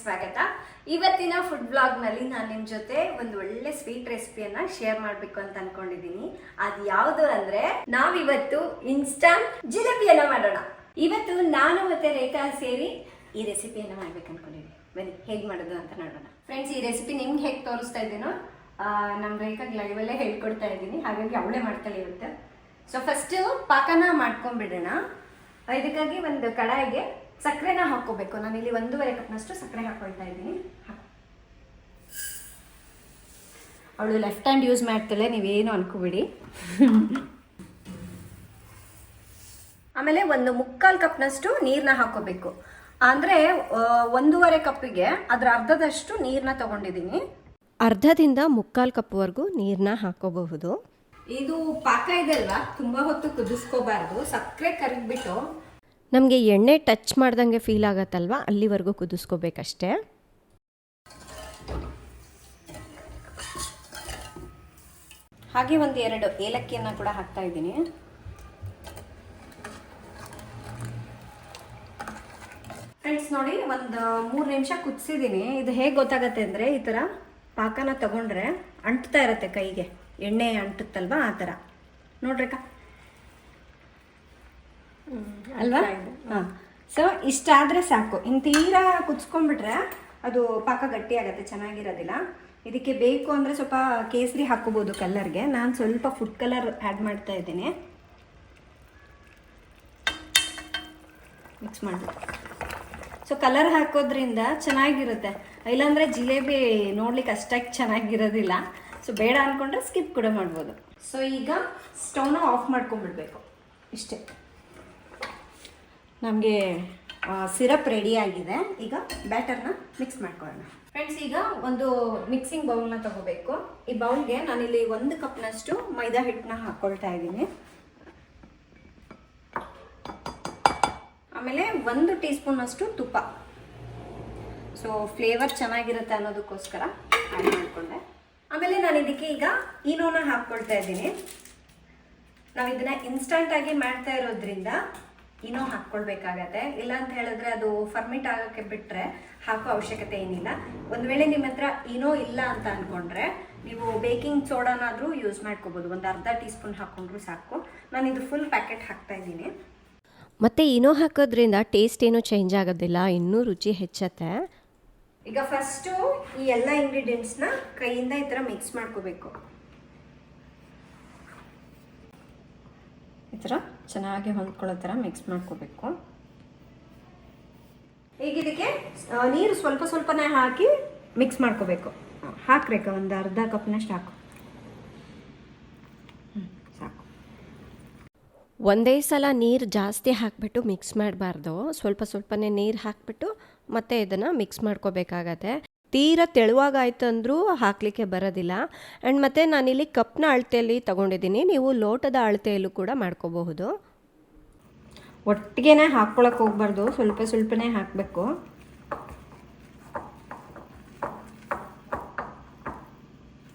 ಸ್ವಾಗತ ಇವತ್ತಿನ ಫುಡ್ ಬ್ಲಾಗ್ನಲ್ಲಿ ನಾನು ನಿಮ್ಮ ಜೊತೆ ಒಂದು ಒಳ್ಳೆ ಸ್ವೀಟ್ ರೆಸಿಪಿಯನ್ನ ಶೇರ್ ಮಾಡಬೇಕು ಅಂತ ಅನ್ಕೊಂಡಿದ್ದೀನಿ ಅದು ಯಾವುದು ಅಂದ್ರೆ ನಾವಿವತ್ತು ಇನ್ಸ್ಟಂಟ್ ಜಿಲೇಬಿಯನ್ನ ಮಾಡೋಣ. ಇವತ್ತು ನಾನು ಮತ್ತೆ ರೇಖಾ ಸೇರಿ ಈ ರೆಸಿಪಿಯನ್ನ ಮಾಡ್ಬೇಕು ಅನ್ಕೊಂಡಿದ್ದೀನಿ ಬನ್ನಿ, ಹೇಗೆ ಮಾಡೋದು ಅಂತ ನೋಡೋಣ. ಫ್ರೆಂಡ್ಸ್ ಈ ರೆಸಿಪಿ ನಿಮ್ಗೆ ಹೇಗೆ ತೋರಿಸ್ತಾ ಇದ್ದೀನೋ ನಮ್ಮ ರೇಖಾ ಲೈವಲ್ಲೇ ಹೇಳ್ಕೊಡ್ತಾ ಇದ್ದೀನಿ. ಹಾಗಾಗಿ ಅವಳೇ ಮಾಡ್ತಾಳೆ ಇವತ್ತು. ಸೊ ಫಸ್ಟ್ ಪಾಕನ ಮಾಡ್ಕೊಂಡ್ಬಿಡೋಣ. ಇದಕ್ಕಾಗಿ ಒಂದು ಕಡಾಯಿಗೆ ಸಕ್ಕರೆನ ಹಾಕೋಬೇಕು ನಾನು ಇಲ್ಲಿ ಒಂದೂವರೆ ಕಪ್ನಷ್ಟು ಸಕ್ಕರೆ ಹಾಕೊಳ್ತಾ ಇದ್ದೀನಿ. ಅವಳು ಲೆಫ್ಟ್ ಹ್ಯಾಂಡ್ ಯೂಸ್ ಮಾಡ್ತಾಳೆ ನೀವೇನು ಅನ್ಕೋಬೇಡಿ. ಆಮೇಲೆ ಒಂದು ಮುಕ್ಕಾಲು ಕಪ್ನಷ್ಟು ನೀರನ್ನ ಹಾಕೋಬೇಕು ಅಂದರೆ ಒಂದೂವರೆ ಕಪ್ಪಿಗೆ ಅದರ ಅರ್ಧದಷ್ಟು ನೀರನ್ನ ತಗೊಂಡಿದ್ದೀನಿ. ಅರ್ಧದಿಂದ ಮುಕ್ಕಾಲು ಕಪ್ವರೆಗೂ ನೀರನ್ನ ಹಾಕೋಬಹುದು ಇದು ಪಾಕ ಇದೆ ಅಲ್ವಾ? ತುಂಬ ಹೊತ್ತು ಕುದಿಸ್ಕೋಬಾರ್ದು. ಸಕ್ಕರೆ ಕರಗ್ಬಿಟ್ಟು ನಮಗೆ ಎಣ್ಣೆ ಟಚ್ ಮಾಡ್ದಂಗೆ ಫೀಲ್ ಆಗತ್ತಲ್ವ? ಅಲ್ಲಿವರೆಗೂ ಕುದಿಸ್ಕೋಬೇಕಷ್ಟೇ. ಹಾಗೆ ಒಂದು ಎರಡು ಏಲಕ್ಕಿಯನ್ನು ಕೂಡ ಹಾಕ್ತಾ ಇದ್ದೀನಿ. ಫ್ರೆಂಡ್ಸ್ ನೋಡಿ, ಒಂದು ಮೂರು ನಿಮಿಷ ಕುದಿಸಿದ್ದೀನಿ. ಇದು ಹೇಗೆ ಗೊತ್ತಾಗತ್ತೆ ಅಂದರೆ ಈ ಥರ ಪಾಕನ ತಗೊಂಡ್ರೆ ಅಂಟ್ತಾ ಇರತ್ತೆ ಕೈಗೆ. ಎಣ್ಣೆ ಅಂಟುತ್ತಲ್ವಾ? ಆ ಥರ ನೋಡ್ರಿಕ ಅಲ್ವಾ? ಹಾಂ. ಸೊ ಇಷ್ಟಾದರೆ ಸಾಕು. ಇನ್ನು ತೀರಾ ಕುದಿಸ್ಕೊಂಡ್ಬಿಟ್ರೆ ಅದು ಪಾಕ ಗಟ್ಟಿ ಆಗುತ್ತೆ ಚೆನ್ನಾಗಿರೋದಿಲ್ಲ. ಇದಕ್ಕೆ ಬೇಕು ಅಂದರೆ ಸ್ವಲ್ಪ ಕೇಸರಿ ಹಾಕ್ಕೋಬೋದು ಕಲರ್ಗೆ ನಾನು ಸ್ವಲ್ಪ ಫುಡ್ ಕಲರ್ ಆ್ಯಡ್ ಮಾಡ್ತಾ ಇದ್ದೀನಿ. ಮಿಕ್ಸ್ ಮಾಡಬೇಕು ಸೊ ಕಲರ್ ಹಾಕೋದ್ರಿಂದ ಚೆನ್ನಾಗಿರುತ್ತೆ. ಇಲ್ಲಾಂದರೆ ಜಿಲೇಬಿ ನೋಡ್ಲಿಕ್ಕೆ ಅಷ್ಟಾಗಿ ಚೆನ್ನಾಗಿರೋದಿಲ್ಲ. ಸೊ ಬೇಡ ಅಂದ್ಕೊಂಡ್ರೆ ಸ್ಕಿಪ್ ಕೂಡ ಮಾಡ್ಬೋದು. ಸೊ ಈಗ ಸ್ಟವ್ನ ಆಫ್ ಮಾಡ್ಕೊಂಡ್ಬಿಡ್ಬೇಕು. ಇಷ್ಟೇ. ನಮಗೆ ಸಿರಪ್ ರೆಡಿ ಆಗಿದೆ. ಈಗ ಬ್ಯಾಟರ್ನ ಮಿಕ್ಸ್ ಮಾಡ್ಕೊಳ್ಳೋಣ. ಫ್ರೆಂಡ್ಸ್ ಈಗ ಒಂದು ಮಿಕ್ಸಿಂಗ್ ಬೌಲ್ನ ತಗೋಬೇಕು. ಈ ಬೌಲ್ಗೆ ನಾನಿಲ್ಲಿ ಒಂದು ಕಪ್ನಷ್ಟು ಮೈದಾ ಹಿಟ್ಟನ್ನ ಹಾಕ್ಕೊಳ್ತಾ ಇದ್ದೀನಿ. ಆಮೇಲೆ ಒಂದು ಟೀ ಸ್ಪೂನ್ ಅಷ್ಟು ತುಪ್ಪ. ಸೊ ಫ್ಲೇವರ್ ಚೆನ್ನಾಗಿರುತ್ತೆ ಅನ್ನೋದಕ್ಕೋಸ್ಕರ ಆ್ಯಡ್ ಮಾಡಿಕೊಂಡೆ. ಆಮೇಲೆ ನಾನು ಇದಕ್ಕೆ ಈಗ ಇನೋನ ಹಾಕ್ಕೊಳ್ತಾ ಇದ್ದೀನಿ. ನಾವು ಇದನ್ನ ಇನ್ಸ್ಟಂಟಾಗಿ ಮಾಡ್ತಾ ಇರೋದ್ರಿಂದ ಇನೋ ಹಾಕ್ಕೊಳ್ಬೇಕಾಗತ್ತೆ. ಇಲ್ಲ ಅಂತ ಹೇಳಿದ್ರೆ ಅದು ಫರ್ಮಿಟ್ ಆಗೋಕ್ಕೆ ಬಿಟ್ಟರೆ ಹಾಕೋ ಅವಶ್ಯಕತೆ ಏನಿಲ್ಲ. ಒಂದು ವೇಳೆ ನಿಮ್ಮ ಹತ್ರ ಇನೋ ಇಲ್ಲ ಅಂತ ಅಂದ್ಕೊಂಡ್ರೆ ನೀವು ಬೇಕಿಂಗ್ ಸೋಡಾನಾದರೂ ಯೂಸ್ ಮಾಡ್ಕೋಬೋದು. ಒಂದು ಅರ್ಧ ಟೀ ಸ್ಪೂನ್ ಹಾಕ್ಕೊಂಡ್ರು ಸಾಕು. ನಾನು ಇದು ಫುಲ್ ಪ್ಯಾಕೆಟ್ ಹಾಕ್ತಾ ಇದ್ದೀನಿ. ಮತ್ತು ಇನೋ ಹಾಕೋದ್ರಿಂದ ಟೇಸ್ಟ್ ಏನೂ ಚೇಂಜ್ ಆಗೋದಿಲ್ಲ ಇನ್ನೂ ರುಚಿ ಹೆಚ್ಚತ್ತೆ. ಈಗ ಫಸ್ಟು ಈ ಎಲ್ಲ ಇಂಗ್ರೀಡಿಯೆಂಟ್ಸ್ನ ಕೈಯಿಂದ ಈ ಥರ ಮಿಕ್ಸ್ ಮಾಡ್ಕೋಬೇಕು. ಥರ ಚೆನ್ನಾಗಿ ಹೊಂದ್ಕೊಳ್ಳೋ ಥರ ಮಿಕ್ಸ್ ಮಾಡ್ಕೋಬೇಕು. ಈಗ ಇದಕ್ಕೆ ನೀರು ಸ್ವಲ್ಪ ಸ್ವಲ್ಪನೇ ಹಾಕಿ ಮಿಕ್ಸ್ ಮಾಡ್ಕೋಬೇಕು. ಹಾಕ್ಬೇಕು ಒಂದು ಅರ್ಧ ಕಪ್ನಷ್ಟು ಹಾಕು. ಸಾಕು. ಒಂದೇ ಸಲ ನೀರು ಜಾಸ್ತಿ ಹಾಕಿಬಿಟ್ಟು ಮಿಕ್ಸ್ ಮಾಡಬಾರ್ದು. ಸ್ವಲ್ಪ ಸ್ವಲ್ಪನೇ ನೀರು ಹಾಕಿಬಿಟ್ಟು ಮತ್ತೆ ಇದನ್ನು ಮಿಕ್ಸ್ ಮಾಡ್ಕೋಬೇಕಾಗತ್ತೆ. ತೀರಾ ತೆಳುವಾಗಾಯ್ತು ಅಂದರೂ ಹಾಕಲಿಕ್ಕೆ ಬರೋದಿಲ್ಲ. ಆ್ಯಂಡ್ ಮತ್ತು ನಾನಿಲ್ಲಿ ಕಪ್ನ ಅಳತೆಯಲ್ಲಿ ತಗೊಂಡಿದ್ದೀನಿ. ನೀವು ಲೋಟದ ಅಳತೆಯಲ್ಲೂ ಕೂಡ ಮಾಡ್ಕೋಬಹುದು. ಒಟ್ಟಿಗೆ ಹಾಕ್ಕೊಳಕ್ಕೆ ಹೋಗ್ಬಾರ್ದು. ಸ್ವಲ್ಪ ಸ್ವಲ್ಪನೇ ಹಾಕಬೇಕು.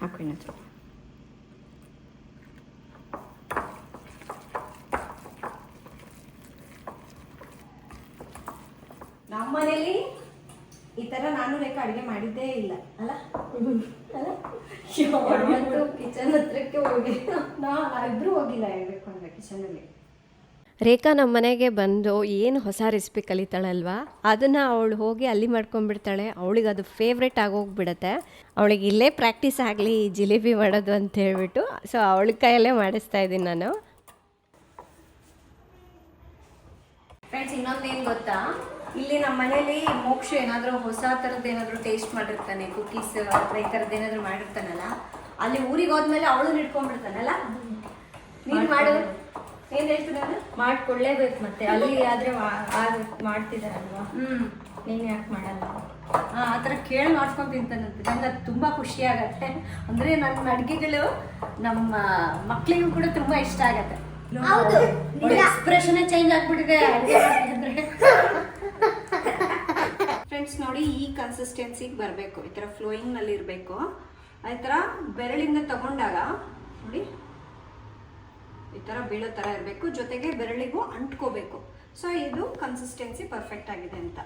ಹಾಕು ಇನ್ನೊಂದು ಸ್ವಲ್ಪ ನಮ್ಮ ಮನೇಲಿ ಈ ತರ ನಾನು ರೇಖಾ ಅಡುಗೆ ಮಾಡಿದ್ದೇ ಇಲ್ಲ ಅಲ್ಲ ಅಲ್ಲ ಯಾವತ್ತೂ ಕಿಚನ್ ಹತ್ರಕ್ಕೆ ಹೋಗಿ. ನಾ ಇಬ್ರು ಹೋಗಿಲ್ಲ ಹೇಳ್ಬೇಕು ಅಂದ್ರೆ ಕಿಚನಲ್ಲಿ ರೇಖಾ ನಮ್ಮ ಮನೆಗೆ ಬಂದು ಏನು ಹೊಸ ರೆಸಿಪಿ ಕಲಿತಾಳಲ್ವಾ? ಅದನ್ನು ಅವಳು ಹೋಗಿ ಅಲ್ಲಿ ಮಾಡ್ಕೊಂಡ್ಬಿಡ್ತಾಳೆ. ಅವಳಿಗೆ ಅದು ಫೇವ್ರೆಟ್ ಆಗೋಗ್ಬಿಡತ್ತೆ. ಅವಳಿಗೆ ಇಲ್ಲೇ ಪ್ರಾಕ್ಟೀಸ್ ಆಗಲಿ ಜಿಲೇಬಿ ಮಾಡೋದು ಅಂತ ಹೇಳ್ಬಿಟ್ಟು. ಸೊ ಅವಳ ಕೈಯಲ್ಲೇ ಮಾಡಿಸ್ತಾ ಇದ್ದೀನಿ ನಾನು. ಫ್ರೆಂಡ್ಸ್ ಇನ್ನೊಂದೇನು ಗೊತ್ತಾ? ಇಲ್ಲಿ ನಮ್ಮ ಮನೇಲಿ ಮೋಕ್ಷ ಏನಾದರೂ ಹೊಸ ಥರದ್ದು ಏನಾದರೂ ಟೇಸ್ಟ್ ಮಾಡಿರ್ತಾನೆ ಕುಕೀಸ್ ಅಥವಾ ಈ ಥರದ್ದು ಏನಾದರೂ ಮಾಡಿರ್ತಾನಲ್ಲ ಅಲ್ಲಿ ಊರಿಗೆ ಹೋದ್ಮೇಲೆ ಅವಳು ಇಟ್ಕೊಂಡ್ಬಿಡ್ತಾನಲ್ಲ ನೀನು ಮಾಡು ಏನು ಹೇಳ್ತೀನಿ ಅದು ಮಾಡ್ಕೊಳ್ಳೇಬೇಕು ಮತ್ತೆ ಅಲ್ಲಿ ಆದ್ರೆ ಮಾ- ಆಗ್- ಮಾಡ್ತಿದಾರಲ್ವಾ? ಹ್ಞೂ ನೀನ್ ಯಾಕೆ ಮಾಡಲ್ಲ? ಆ ಥರ ಕೇಳಿ ಮಾಡ್ಕೊಂಡು ತಿಂತಾನಂತೆ. ನಂಗೆ ಅದು ತುಂಬ ಖುಷಿ ಆಗತ್ತೆ. ಅಂದರೆ ನನ್ನ ಅಡುಗೆಗಳು ನಮ್ಮ ಮಕ್ಕಳಿಗೂ ಕೂಡ ತುಂಬ ಇಷ್ಟ ಆಗತ್ತೆ. ಎಕ್ಸ್ಪ್ರೆಷನ್ ಚೇಂಜ್ ಆಗ್ಬಿಟ್ಟಿದೆ. ಫ್ರೆಂಡ್ಸ್ ನೋಡಿ ಈ ಕನ್ಸಿಸ್ಟೆನ್ಸಿಗೆ ಬರಬೇಕು. ಈ ಥರ ಫ್ಲೋಯಿಂಗ್ನಲ್ಲಿ ಇರಬೇಕು. ಆ ಥರ ಬೆರಳಿಂದ ತಗೊಂಡಾಗ ನೋಡಿ, ಈ ಥರ ಬೀಳೋ ಥರ ಇರಬೇಕು. ಜೊತೆಗೆ ಬೆರಳಿಗೂ ಅಂಟ್ಕೋಬೇಕು. ಸೊ ಇದು ಕನ್ಸಿಸ್ಟೆನ್ಸಿ ಪರ್ಫೆಕ್ಟ್ ಆಗಿದೆ ಅಂತ.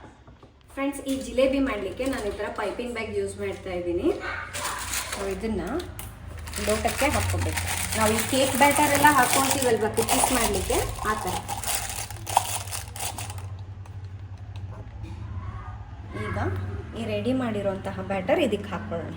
ಫ್ರೆಂಡ್ಸ್ ಈ ಜಿಲೇಬಿ ಮಾಡಲಿಕ್ಕೆ ನಾನು ಈ ಥರ ಪೈಪಿಂಗ್ ಬ್ಯಾಗ್ ಯೂಸ್ ಮಾಡ್ತಾ ಇದ್ದೀನಿ. ಸೊ ಇದನ್ನು ಲೋಟಕ್ಕೆ ಹಾಕ್ಕೋಬೇಕು. ನಾವು ಈ ಕೇಕ್ ಬ್ಯಾಟರ್ ಎಲ್ಲ ಹಾಕ್ಕೊತೀವಲ್ವ ಕುಕ್ಕೀಸ್ ಮಾಡಲಿಕ್ಕೆ? ಆ ಥರ ಈಗ ಈ ರೆಡಿ ಮಾಡಿರುವಂತಹ ಬ್ಯಾಟರ್ ಇದಕ್ಕೆ ಹಾಕ್ಕೊಳ್ಳೋಣ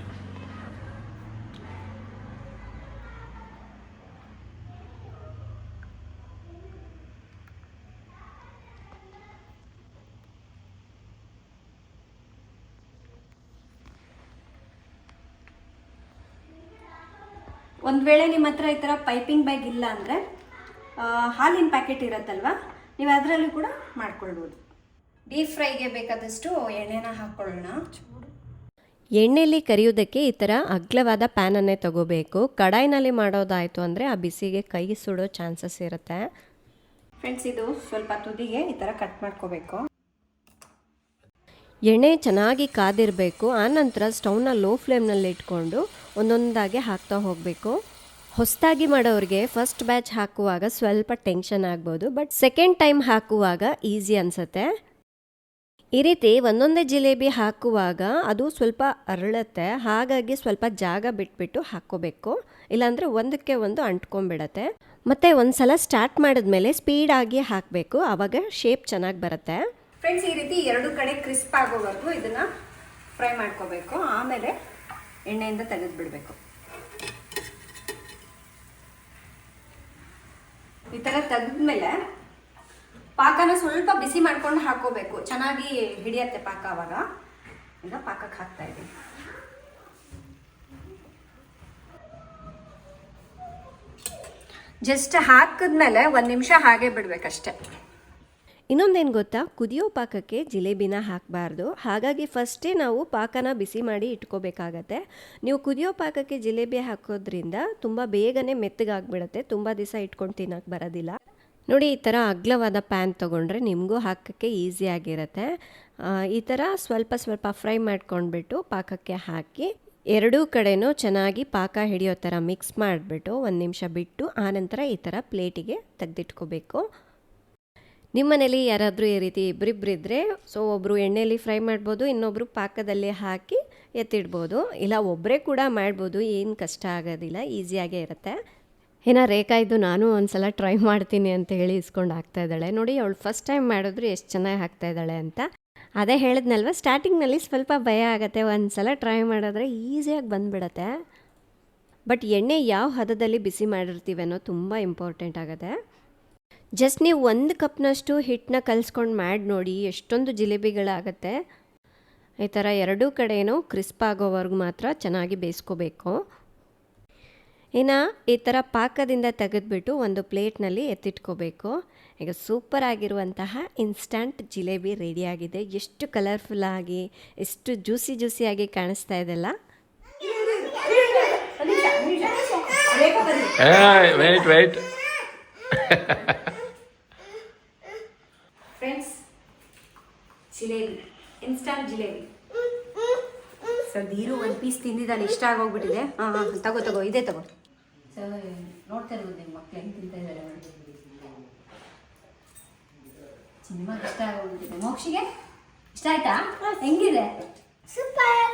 ಒಂದು ವೇಳೆ ನಿಮ್ಮ ಹತ್ರ ಈ ಥರ ಪೈಪಿಂಗ್ ಬ್ಯಾಗ್ ಇಲ್ಲ ಅಂದರೆ ಹಾಲಿನ ಪ್ಯಾಕೆಟ್ ಇರುತ್ತಲ್ವ? ನೀವು ಅದರಲ್ಲೂ ಕೂಡ ಮಾಡ್ಕೊಳ್ಬೋದು. ಡೀಪ್ ಫ್ರೈಗೆ ಬೇಕಾದಷ್ಟು ಎಣ್ಣೆನ ಹಾಕ್ಕೊಳ್ಳೋಣ ಎಣ್ಣೆಯಲ್ಲಿ ಕರಿಯೋದಕ್ಕೆ ಈ ಥರ ಅಗ್ಲವಾದ ಪ್ಯಾನನ್ನೇ ತಗೋಬೇಕು. ಕಡಾಯಿನಲ್ಲಿ ಮಾಡೋದಾಯಿತು ಅಂದರೆ ಆ ಬಿಸಿಗೆ ಕೈ ಸುಡೋ ಚಾನ್ಸಸ್ ಇರುತ್ತೆ. ಫ್ರೆಂಡ್ಸ್ ಇದು ಸ್ವಲ್ಪ ತುದಿಗೆ ಈ ಥರ ಕಟ್ ಮಾಡ್ಕೋಬೇಕು. ಎಣ್ಣೆ ಚೆನ್ನಾಗಿ ಕಾದಿರಬೇಕು. ಆನಂತರ ಸ್ಟೌವ್ನ ಲೋ ಫ್ಲೇಮ್ನಲ್ಲಿ ಇಟ್ಕೊಂಡು ಒಂದೊಂದಾಗಿ ಹಾಕ್ತಾ ಹೋಗಬೇಕು. ಹೊಸದಾಗಿ ಮಾಡೋರಿಗೆ ಫಸ್ಟ್ ಬ್ಯಾಚ್ ಹಾಕುವಾಗ ಸ್ವಲ್ಪ ಟೆನ್ಷನ್ ಆಗ್ಬೋದು ಬಟ್ ಸೆಕೆಂಡ್ ಟೈಮ್ ಹಾಕುವಾಗ ಈಸಿ ಅನಿಸುತ್ತೆ. ಈ ರೀತಿ ಒಂದೊಂದೇ ಜಿಲೇಬಿ ಹಾಕುವಾಗ ಅದು ಸ್ವಲ್ಪ ಅರಳುತ್ತೆ, ಹಾಗಾಗಿ ಸ್ವಲ್ಪ ಜಾಗ ಬಿಟ್ಬಿಟ್ಟು ಹಾಕ್ಕೋಬೇಕು. ಇಲ್ಲಾಂದರೆ ಒಂದಕ್ಕೆ ಒಂದು ಅಂಟ್ಕೊಂಡ್ಬಿಡತ್ತೆ. ಮತ್ತು ಒಂದು ಸಲ ಸ್ಟಾರ್ಟ್ ಮಾಡಿದ್ಮೇಲೆ ಸ್ಪೀಡಾಗಿ ಹಾಕಬೇಕು. ಆವಾಗ ಶೇಪ್ ಚೆನ್ನಾಗಿ ಬರುತ್ತೆ. ಫ್ರೆಂಡ್ಸ್ ಈ ರೀತಿ ಎರಡು ಕಡೆ ಕ್ರಿಸ್ಪ್ ಆಗೋವರೆಗೂ ಇದನ್ನ ಫ್ರೈ ಮಾಡ್ಕೋಬೇಕು. ಆಮೇಲೆ ಎಣ್ಣೆಯಿಂದ ತೆಗೆದು ಬಿಡಬೇಕು ಈ ಥರ ತೆಗೆದ್ಮೇಲೆ ಪಾಕನ ಸ್ವಲ್ಪ ಬಿಸಿ ಮಾಡ್ಕೊಂಡು ಹಾಕೋಬೇಕು. ಚೆನ್ನಾಗಿ ಹಿಡಿಯತ್ತೆ ಪಾಕ ಅವಾಗ. ಈಗ ಪಾಕಕ್ಕೆ ಹಾಕ್ತಾ ಇದ್ದೀನಿ. ಜಸ್ಟ್ ಹಾಕಿದ್ಮೇಲೆ ಒಂದು ನಿಮಿಷ ಹಾಗೆ ಬಿಡಬೇಕಷ್ಟೆ. ಇನ್ನೊಂದೇನು ಗೊತ್ತಾ? ಕುದಿಯೋ ಪಾಕಕ್ಕೆ ಜಿಲೇಬಿನ ಹಾಕಬಾರ್ದು. ಹಾಗಾಗಿ ಫಸ್ಟೇ ನಾವು ಪಾಕನ ಬಿಸಿ ಮಾಡಿ ಇಟ್ಕೋಬೇಕಾಗತ್ತೆ. ನೀವು ಕುದಿಯೋ ಪಾಕಕ್ಕೆ ಜಿಲೇಬಿ ಹಾಕೋದ್ರಿಂದ ತುಂಬ ಬೇಗನೆ ಮೆತ್ತಗಾಗ್ಬಿಡತ್ತೆ. ತುಂಬ ದಿವಸ ಇಟ್ಕೊಂಡು ತಿನ್ನೋಕೆ ಬರೋದಿಲ್ಲ. ನೋಡಿ, ಈ ಥರ ಅಗ್ಲವಾದ ಪ್ಯಾನ್ ತೊಗೊಂಡ್ರೆ ನಿಮಗೂ ಹಾಕೋಕ್ಕೆ ಈಸಿಯಾಗಿರುತ್ತೆ ಈ ಥರ ಸ್ವಲ್ಪ ಸ್ವಲ್ಪ ಫ್ರೈ ಮಾಡ್ಕೊಂಡ್ಬಿಟ್ಟು ಪಾಕಕ್ಕೆ ಹಾಕಿ, ಎರಡೂ ಕಡೆನೂ ಚೆನ್ನಾಗಿ ಪಾಕ ಹಿಡಿಯೋ ಥರ ಮಿಕ್ಸ್ ಮಾಡಿಬಿಟ್ಟು ಒಂದು ನಿಮಿಷ ಬಿಟ್ಟು, ಆನಂತರ ಈ ಥರ ಪ್ಲೇಟಿಗೆ ತೆಗೆದಿಟ್ಕೋಬೇಕು. ನಿಮ್ಮ ಮನೇಲಿ ಯಾರಾದರೂ ಈ ರೀತಿ ಇಬ್ಬರಿಬ್ಬರಿದ್ದರೆ ಸೊ ಒಬ್ಬರು ಎಣ್ಣೆಯಲ್ಲಿ ಫ್ರೈ ಮಾಡ್ಬೋದು ಇನ್ನೊಬ್ಬರು ಪಾಕದಲ್ಲಿ ಹಾಕಿ ಎತ್ತಿಡ್ಬೋದು. ಇಲ್ಲ ಒಬ್ಬರೇ ಕೂಡ ಮಾಡ್ಬೋದು, ಏನು ಕಷ್ಟ ಆಗೋದಿಲ್ಲ, ಈಸಿಯಾಗೇ ಇರುತ್ತೆ. ಏನೋ ರೇಖಾ, ಇದು ನಾನು ಒಂದ್ಸಲ ಟ್ರೈ ಮಾಡ್ತೀನಿ ಅಂತ ಹೇಳಿ ಇಸ್ಕೊಂಡು ಹಾಕ್ತಾ ಇದ್ದಾಳೆ. ನೋಡಿ, ಅವಳು ಫಸ್ಟ್ ಟೈಮ್ ಮಾಡಿದ್ರು ಎಷ್ಟು ಚೆನ್ನಾಗಿ ಹಾಕ್ತಾ ಇದ್ದಾಳೆ ಅಂತ. ಅದೇ ಹೇಳಿದ್ನಲ್ವ ಸ್ಟಾರ್ಟಿಂಗ್ನಲ್ಲಿ ಸ್ವಲ್ಪ ಭಯ ಆಗುತ್ತೆ ಒಂದು ಸಲ ಟ್ರೈ ಮಾಡಿದ್ರೆ ಈಸಿಯಾಗಿ ಬಂದುಬಿಡತ್ತೆ. ಬಟ್ ಎಣ್ಣೆ ಯಾವ ಹದದಲ್ಲಿ ಬಿಸಿ ಮಾಡಿರ್ತೀವಿ ಅನ್ನೋ ತುಂಬ ಇಂಪಾರ್ಟೆಂಟ್ ಆಗುತ್ತೆ. ಜಸ್ಟ್ ನೀವು ಒಂದು ಕಪ್ನಷ್ಟು ಹಿಟ್ಟನ್ನ ಕಲಿಸ್ಕೊಂಡು ಮಾಡಿ ನೋಡಿ, ಎಷ್ಟೊಂದು ಜಿಲೇಬಿಗಳಾಗತ್ತೆ. ಈ ಥರ ಎರಡೂ ಕಡೆಯೂ ಕ್ರಿಸ್ಪ್ ಆಗೋವರೆಗೂ ಮಾತ್ರ ಚೆನ್ನಾಗಿ ಬೇಯಿಸ್ಕೋಬೇಕು. ಇನ್ನು ಈ ಥರ ಪಾಕದಿಂದ ತೆಗೆದುಬಿಟ್ಟು ಒಂದು ಪ್ಲೇಟ್ನಲ್ಲಿ ಎತ್ತಿಟ್ಕೋಬೇಕು. ಈಗ ಸೂಪರ್ ಆಗಿರುವಂತಹ ಇನ್ಸ್ಟಂಟ್ ಜಿಲೇಬಿ ರೆಡಿಯಾಗಿದೆ ಎಷ್ಟು ಕಲರ್ಫುಲ್ ಆಗಿ ಎಷ್ಟು ಜ್ಯೂಸಿ ಜ್ಯೂಸಿಯಾಗಿ ಕಾಣಿಸ್ತಾ ಇದೆಲ್ಲ wait friends jalebi instant jalebi. Sir ದೀರು ಒಂದು ಪೀಸ್ ತಿಂದಿದ್ದಾನೆ ಇಷ್ಟ ಆಗೋಗ್ಬಿಟ್ಟಿದೆ. ಹಾಂ ಹಾಂ ತಗೋ ತಗೋ ಇದೇ ತಗೋ. ನೋಡ್ತಾ ಇರ್ಬೋದು ನಿಮ್ಮ ಮಕ್ಕಳು ಹೆಂಗೆ ತಿಂತಾ ಇದ್ದಾರೆ ಸಿನಿಮಾಗೆ ಇಷ್ಟ ಆಗೋಗ್ಬಿಟ್ಟಿದೆ ಮೋಕ್ಷಿಗೆ? ಇಷ್ಟ ಆಯ್ತಾ? ಹೆಂಗಿದೆ? Super.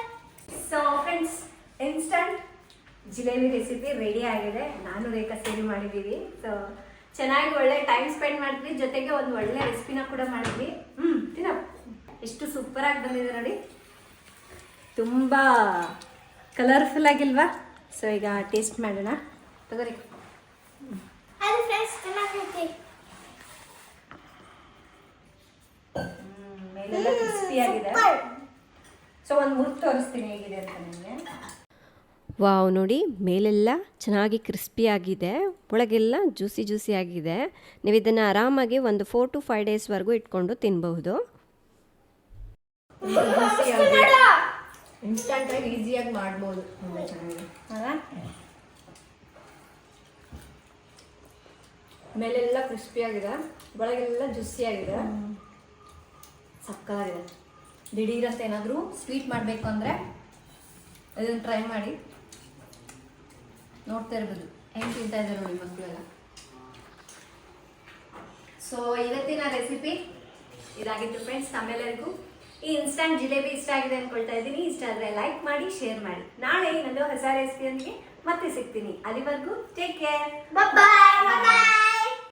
So friends instant jalebi recipe ready ಆಗಿದೆ. ನಾನು ರೇಖಾ ಸೇರಿ ಮಾಡಿದ್ದೀವಿ ಸೊ ಚೆನ್ನಾಗಿ ಒಳ್ಳೆ ಟೈಮ್ ಸ್ಪೆಂಡ್ ಮಾಡಿದ್ವಿ ಜೊತೆಗೆ ಒಂದು ಒಳ್ಳೆ ರೆಸಿಪಿನ ಕೂಡ ಮಾಡಿದ್ವಿ. ಹ್ಞೂ ತಿನ್ನ. ಎಷ್ಟು ಸೂಪರ್ ಆಗಿ ಬಂದಿದೆ ನೋಡಿ. ತುಂಬ ಕಲರ್ಫುಲ್ ಆಗಿಲ್ವಾ? ಸೊ ಈಗ ಟೇಸ್ಟ್ ಮಾಡೋಣ. ತಗೋರಿ. ಅದು ಫ್ರೆಂಡ್ಸ್ ಚೆನ್ನಾಗೈತಿ ಹ್ಮ್, ಮೇಲೆಲ್ಲ ಕ್ರಿಸ್ಪಿ ಆಗಿದೆ. ಸೊ ಒಂದು ಮುರ್ದು ತೋರಿಸ್ತೀನಿ ಹೇಗಿದೆ ಅಂತ ನಿಮಗೆ. ವಾವ್ ನೋಡಿ ಮೇಲೆಲ್ಲ ಚೆನ್ನಾಗಿ ಕ್ರಿಸ್ಪಿ ಆಗಿದೆ. ಒಳಗೆಲ್ಲ ಜ್ಯೂಸಿ ಜ್ಯೂಸಿ ಆಗಿದೆ. ನೀವು ಇದನ್ನು ಆರಾಮಾಗಿ ಒಂದು ಫೋರ್ ಟು ಫೈವ್ ಡೇಸ್ವರೆಗೂ ಇಟ್ಕೊಂಡು ತಿನ್ನಬಹುದು ಇನ್ಸ್ಟಂಟ್ ಆಗಿ ಈಸಿಯಾಗಿ ಮಾಡ್ಬೋದು. ಚೆನ್ನಾಗಿ ಮೇಲೆಲ್ಲ ಕ್ರಿಸ್ಪಿ ಆಗಿದೆ ಒಳಗೆಲ್ಲ ಜುಸಿ ಆಗಿದೆ ಸಕ್ಕತ್ತಾಗಿದೆ. ದಿಢೀರಂತ ಏನಾದರೂ ಸ್ವೀಟ್ ಮಾಡಬೇಕು ಅಂದರೆ ಇದನ್ನು ಟ್ರೈ ಮಾಡಿ. ನೋಡ್ತಾ ಇರ್ಬೋದು. ಹೆಂಗೆ ತಿಂತಾ ಇದ್ದಾರೆ ನೋಡಿ ಮಕ್ಕಳೆಲ್ಲ ಸೊ ಇವತ್ತಿನ ರೆಸಿಪಿ ಇದಾಗಿತ್ತು ಫ್ರೆಂಡ್ಸ್ ತಮ್ಮೆಲ್ಲರಿಗೂ. ಈ ಇನ್ಸ್ಟಾಂಟ್ ಜಿಲೇಬಿ ಇಷ್ಟ ಆಗಿದೆ ಅನ್ಕೊಳ್ತಾ ಇದ್ದೀನಿ. ಇಷ್ಟ ಆದ್ರೆ ಲೈಕ್ ಮಾಡಿ ಶೇರ್ ಮಾಡಿ. ನಾಳೆ ಇನ್ನೊಂದು ಹೊಸ ರೆಸಿಪಿಯೊಂದಿಗೆ ಮತ್ತೆ ಸಿಗ್ತೀನಿ. ಅಲ್ಲಿವರೆಗೂ ಟೇಕ್ ಕೇರ್ ಬಾಯ್